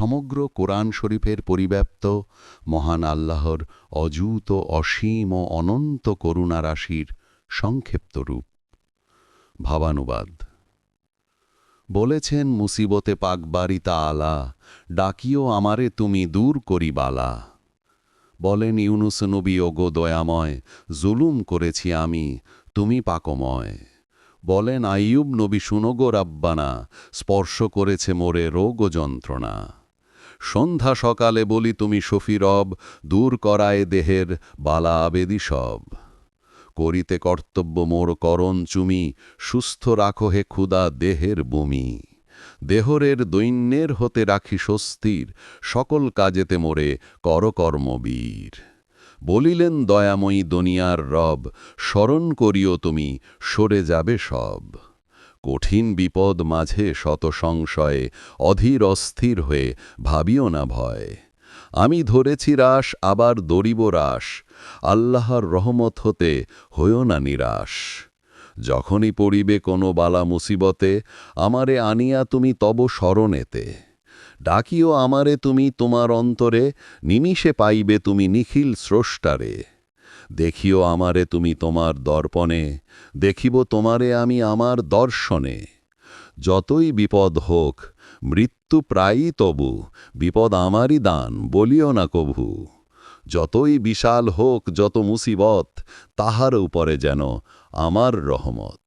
সমগ্র কোরআন শরীফের পরিব্যাপ্ত, মহান আল্লাহর অযুত অসীম ও অনন্ত করুণারাশির সংক্ষিপ্ত রূপ। ভাবানুবাদ। বলেছেন, মুসিবতে পাকবারি আলা ডাকিও আমারে তুমি দূর করি বালা। বলেন ইউনুস নবী, ওগো দয়াময়, জুলুম করেছি আমি, তুমি পাকময়। বলেন, আইয়ুব নবী শুনগো রাব্বানা, স্পর্শ করেছে মোরে রোগ যন্ত্রণা। সন্ধ্যা সকালে বলি তুমি শফিরব দূর করায় দেহের বালা আবেদি সব। করিতে কর্তব্য মোর করণ চুমি, সুস্থ রাখো হে ক্ষুদা দেহের বমি। দেহরের দৈন্যের হতে রাখি স্বস্তির, সকল কাজেতে মোরে করকর্মবীর বলিলেন, দয়াময়ী দুনিয়ার রব, স্মরণ করিও তুমি, সরে যাবে সব। কঠিন বিপদ মাঝে শত সংশয়ে অধীর অস্থির হয়ে ভাবিও না ভয়। আমি ধরেছি রাস আবার দরিব রাস আল্লাহর রহমত হতে হইও না নিরাশ। যখনই পড়িবে কোনো বালা মুসিবতে, আমারে আনিয়া তুমি তব স্মরণেতে ডাকিও আমারে তুমি তোমার অন্তরে, নিমিষে পাইবে তুমি নিখিল স্রষ্টারে। দেখিও আমারে তুমি তোমার দর্পণে, দেখিব তোমারে আমি আমার দর্শনে। যতই বিপদ হোক, মৃত্যু প্রায়ই তবু, বিপদ আমারই দান, বলিও না কভু। যতই বিশাল হোক, যত মুসিবত, তাহার উপরে যেন আমার রহমত।